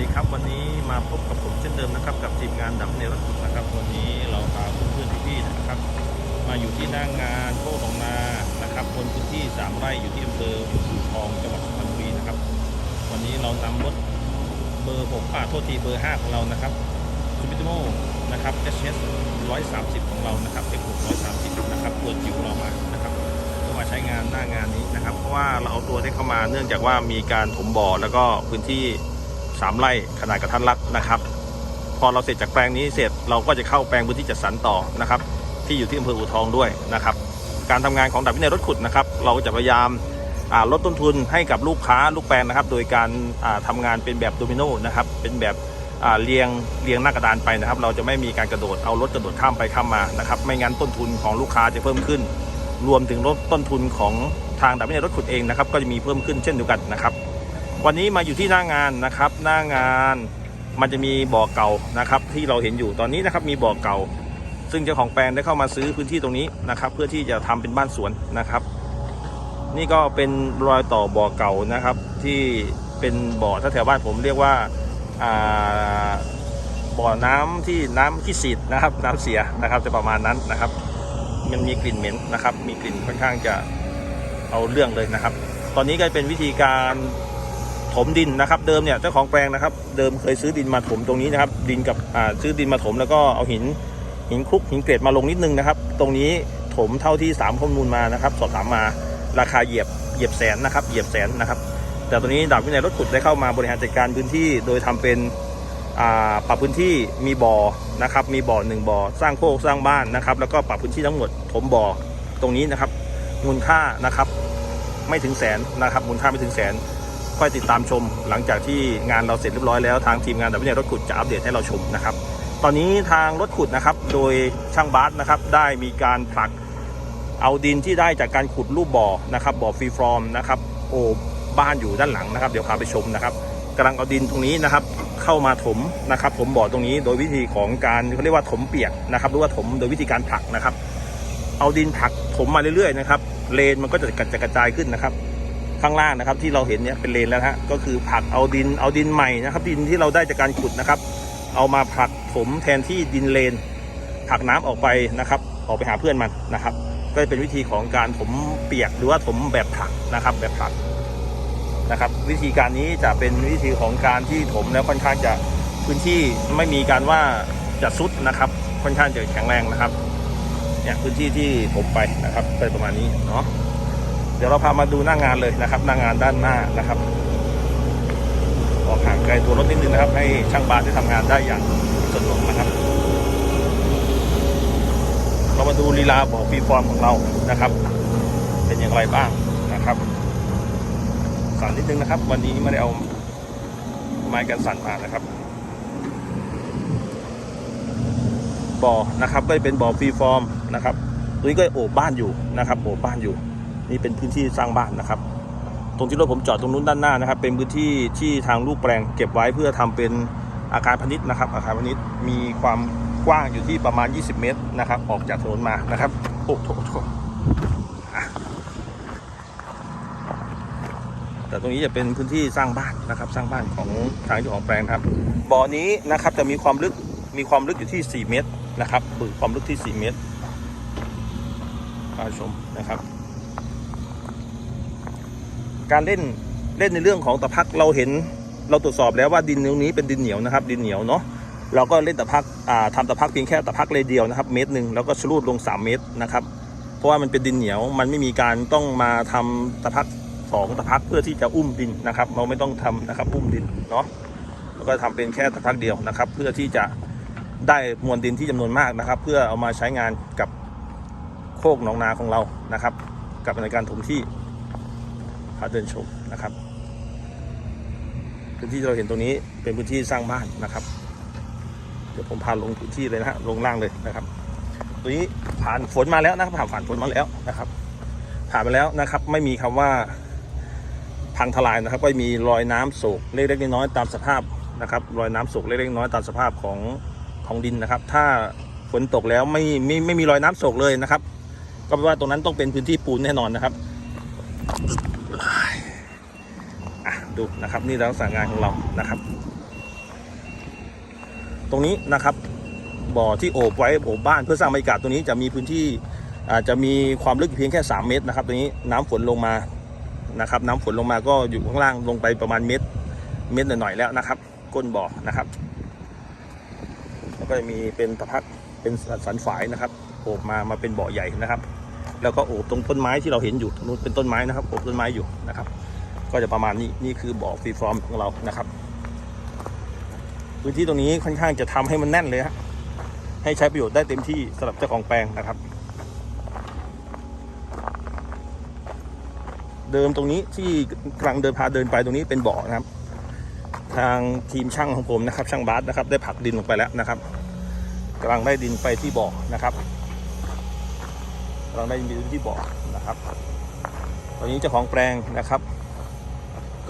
ดีครับวันนี้มาพบกับผมเช่นเดิมนะครับ กับทีมงานดับเนรถนะครับ วันนี้เราพาเพื่อนๆพี่ๆนะครับ มาอยู่ที่หน้างงานโคกหนองนานะครับบนพื้นที่สามไร่อยู่ที่อำเภออู่ทองจังหวัดสุพรรณบุรีนะครับ วันนี้เรานำรถเบอร์หกอ่าโทษทีเบอร์ห้าของเรานะครับซูบิโมนะครับ HS 130 ของเรานะครับ F 130นะครับตัวจิ๋วเรามานะครับก็มาใช้งานหน้างานนี้นะครับ เพราะว่าเราเอาตัวนี้เข้ามาเนื่องจากว่ามีการถมบ่อแล้วก็พื้นที่ 3 ไร่ขนาดกระทันรัดนะครับ พอเราเสร็จจากแปลงนี้เสร็จเราก็จะเข้าแปลงพื้นที่จัดสรรต่อนะครับ ที่อยู่ที่อำเภออู่ทองด้วยนะครับ การทำงานของดับวินัยรถขุดนะครับ เราจะพยายามลดต้นทุนให้กับลูกค้าลูกแปลงนะครับ โดยการทำางานเป็นแบบโดมิโนนะครับ เป็นแบบเรียงเรียงหน้ากระดานไปนะครับ เราจะไม่มีการกระโดดเอารถกระโดดข้ามไปข้ามมานะครับ ไม่งั้นต้นทุนของลูกค้าจะเพิ่มขึ้น รวมถึงลดต้นทุนของทางดับวินัยรถขุดเองนะครับ ก็จะมีเพิ่มขึ้นเช่นเดียวกันนะครับ วันนี้มาอยู่ที่หน้างานนะครับ หน้างานมันจะมีบ่อเก่านะครับ ที่เราเห็นอยู่ตอนนี้นะครับมีบ่อเก่า ซึ่งเจ้าของแปลงได้เข้ามาซื้อพื้นที่ตรงนี้นะครับ เพื่อที่จะทำเป็นบ้านสวนนะครับ นี่ก็เป็นรอยต่อบ่อเก่านะครับ ที่เป็นบ่อถ้าแถวบ้านผมเรียกว่าบ่อน้ำที่น้ำที่สีดนะครับ น้ำเสียนะครับจะประมาณนั้นนะครับ มันมีกลิ่นเหม็นนะครับ มีกลิ่นค่อนข้างจะเอาเรื่องเลยนะครับ ตอนนี้ก็เป็นวิธีการ ถมดินนะครับเดิมเนี่ยเจ้าของแปลงนะครับ เดิมเคยซื้อดินมาถมตรงนี้นะครับ ดินกับซื้อดินมาถมแล้วก็เอาหินหินคลุกหินเกรดมาลงนิดนึงนะครับ ตรงนี้ถมเท่าที่สามข้อมูลมานะครับ สอบถามมาราคาเหยียบเหยียบแสนนะครับเหยียบแสนนะครับ แต่ตอนนี้ดาบวินัยรถขุดได้เข้ามาบริหารจัดการพื้นที่ โดยทำเป็นปรับพื้นที่มีบ่อนะครับ มีบ่อหนึ่งบ่อสร้างโคกสร้างบ้านนะครับ แล้วก็ปรับพื้นที่ทั้งหมดถมบ่อตรงนี้นะครับมูลค่านะครับ ไม่ถึงแสนนะครับมูลค่าไม่ถึงแสน ค่อยติดตามชม หลังจากที่งานเราเสร็จเรียบร้อยแล้วทางทีมงานดับเบิลรถขุดจะอัปเดตให้เราชมนะครับ ตอนนี้ทางรถขุดนะครับโดยช่างบาสนะครับได้มีการผลักเอาดินที่ได้จากการขุดรูปบ่อนะครับบ่อฟรีฟอร์มนะครับโอ้บ้านอยู่ด้านหลังนะครับ เดี๋ยวพาไปชมนะครับกำลังเอาดินตรงนี้นะครับ เข้ามาถมนะครับถมบ่อตรงนี้โดยวิธีของการเขาเรียกว่าถมเปียกนะครับหรือว่าถมโดยวิธีการผลักนะครับ เอาดินผลักถมมาเรื่อยๆนะครับเลนมันก็จะกระจายขึ้นนะครับ ข้างล่างนะครับ ที่เราเห็นเนี่ยเป็นเลนแล้วฮะก็คือผักเอาดินเอาดินใหม่นะครับ ดินที่เราได้จากการขุดนะครับ เอามาผักถมแทนที่ดินเลนผักน้ำออกไปนะครับ ออกไปหาเพื่อนมันนะครับ ก็จะเป็นวิธีของการถมเปียกหรือว่าถมแบบผักนะครับ แบบผักนะครับ วิธีการนี้จะเป็นวิธีของการที่ถมแล้วค่อนข้างจะพื้นที่ไม่มีการว่าจะซุดนะครับ ค่อนข้างจะแข็งแรงนะครับเนี่ยพื้นที่ที่ผมไปนะครับไปประมาณนี้เนาะ เดี๋ยวเราพามาดูหน้างานเลยนะครับ หน้างานด้านหน้านะครับออกห่างไกลตัวรถนิดนึงนะครับ ให้ช่างบาสได้ทำงานได้อย่างสะดวกนะครับ เรามาดูลีลาบ่อฟรีฟอร์มของเรานะครับ เป็นอย่างไรบ้างนะครับสั่นนิดนึงนะครับ วันนี้ไม่ได้เอาไม้กันสั่นมานะครับบ่อนะครับก็จะเป็นบ่อฟรีฟอร์มนะครับตัวนี้ก็โอบบ้านอยู่นะครับโอบบ้านอยู่ นี่เป็นพื้นที่สร้างบ้านนะครับ ตรงที่รถผมจอดตรงนู้นด้านหน้านะครับ เป็นพื้นที่ที่ทางลูกแปลงเก็บไว้เพื่อทำเป็นอาคารพาณิชย์นะครับ อาคารพาณิชย์มีความกว้างอยู่ที่ประมาณ 20 เมตรนะครับ ออกจากถนนมานะครับโอ้โถโถแต่ตรงนี้จะเป็นพื้นที่สร้างบ้านนะครับ สร้างบ้านของทางเจ้าของแปลงครับบ่อนี้นะครับจะมีความลึกมีความลึกอยู่ที่ 4 เมตรนะครับความลึกที่ 4 เมตรพาชมนะครับ การเล่นเล่นในเรื่องของตะพักเราเห็นเราตรวจสอบแล้วว่าดินตรงนี้เป็นดินเหนียวนะครับ ดินเหนียวเนาะเราก็เล่นตะพักอ่าทำตะพักเพียงแค่ตะพักเลยเดียวนะครับ เมตรหนึ่งแล้วก็ชลูดลง 3 เมตรนะครับ เพราะว่ามันเป็นดินเหนียวมันไม่มีการต้องมาทำตะพักสองตะพักเพื่อที่จะอุ้มดินนะครับ เราไม่ต้องทำนะครับอุ้มดินเนาะแล้วก็ทำเป็นแค่ตะพักเดียวนะครับ เพื่อที่จะได้มวลดินที่จำนวนมากนะครับ เพื่อเอามาใช้งานกับโคกหนองนาของเรานะครับ กับในการถมที่ พาเดินชมนะครับพื้นที่เราเห็นตรงนี้เป็นพื้นที่สร้างบ้านนะครับ เดี๋ยวผมพาลงพื้นที่เลยนะฮะลงล่างเลยนะครับตัวนี้ผ่านฝนมาแล้วนะครับผ่านผ่านฝนมาแล้วนะครับ ผ่านไปแล้วนะครับ ไม่มีคำว่าพังทลายนะครับ ก็มีรอยน้ำโศกเล็กๆน้อยๆตามสภาพนะครับรอยน้ำโศกเล็กๆน้อยๆตามสภาพของของดินนะครับ ถ้าฝนตกแล้วไม่ไม่ไม่มีรอยน้ำโศกเลยนะครับ ก็แปลว่าตรงนั้นต้องเป็นพื้นที่ปูนแน่นอนนะครับ ดูนะครับนี่ลักษณะงานของเรานะครับ ตรงนี้นะครับบ่อที่โอบไว้โอบบ้านเพื่อสร้างบรรยากาศตรงนี้จะมีพื้นที่อาจจะมีความลึกเพียงแค่ 3 เมตรนะครับตรงนี้น้ำฝนลงมานะครับ น้ำฝนลงมาก็อยู่ข้างล่างลงไปประมาณเมตรเมตรหน่อยๆแล้วนะครับ ก้นบ่อนะครับ แล้วก็จะมีเป็นตะพักเป็นสันฝายนะครับโอบมามาเป็นบ่อใหญ่นะครับ แล้วก็โอบตรงต้นไม้ที่เราเห็นอยู่ตรงนู้นเป็นต้นไม้นะครับโอบต้นไม้อยู่นะครับ ก็จะประมาณนี้นี่คือบ่อฟรีฟอร์มของเรานะครับ พื้นที่ตรงนี้ค่อนข้างจะทำให้มันแน่นเลยฮะให้ใช้ประโยชน์ได้เต็มที่สำหรับเจ้าของแปลงนะครับ เดิมตรงนี้ที่กำลังเดินพาเดินไปตรงนี้เป็นบ่อนะครับ ทางทีมช่างของผมนะครับ ช่างบาสนะครับ ได้ผลักดินลงไปแล้วนะครับกำลังได้ดินไปที่บ่อนะครับกำลังได้ดินที่บ่อนะครับ ตอนนี้เจ้าของแปลงนะครับ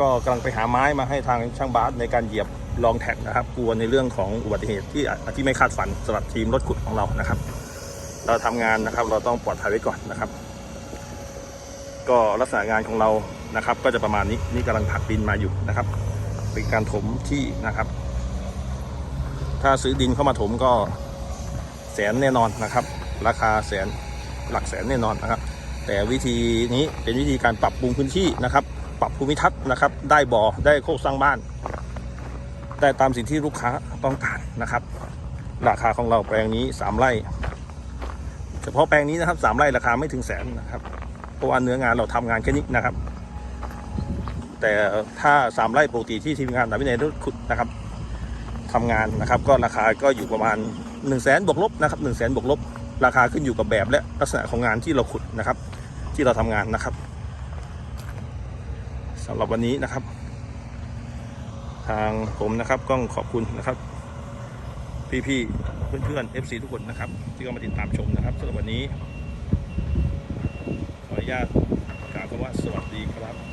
ก็กำลังไปหาไม้มาให้ทางช่างบาสในการเหยียบลองแท็กนะครับ กลัวในเรื่องของอุบัติเหตุที่ที่ไม่คาดฝันสำหรับทีมรถขุดของเรานะครับ เราทำงานนะครับเราต้องปลอดภัยไว้ก่อนนะครับ ก็ลักษณะงานของเรานะครับ ก็จะประมาณนี้นี่กำลังผักดินมาอยู่นะครับ เป็นการถมที่นะครับ ถ้าซื้อดินเข้ามาถมก็แสนแน่นอนนะครับ ราคาแสนหลักแสนแน่นอนนะครับ แต่วิธีนี้เป็นวิธีการปรับปรุงพื้นที่นะครับ ปรับภูมิทัศน์นะครับ ได้บ่อได้โคกสร้างบ้าน ได้ตามสิ่งที่ลูกค้าต้องการนะครับ ราคาของเราแปลงนี้สามไร่ เฉพาะแปลงนี้นะครับสามไร่ราคาไม่ถึงแสนนะครับเพราะว่าเนื้องานเราทำงานแค่นี้นะครับ แต่ถ้าสามไร่ปกติที่ทีมงานหนาวินัยรถขุดนะครับทำงานนะครับ ก็ราคาก็อยู่ประมาณ1นึ่งแสนบวกลบนะครับหนึ่งแสนบวกลบราคาขึ้นอยู่กับแบบและลักษณะของงานที่เราขุดนะครับ ที่เราทำงานนะครับ สำหรับวันนี้นะครับ ทางผมนะครับก็ขอบคุณนะครับ พี่ๆเพื่อนๆ FC ทุกคนนะครับ ที่เข้ามาติดตามชมนะครับสำหรับวันนี้ ขออนุญาตกล่าวคำว่าสวัสดีครับ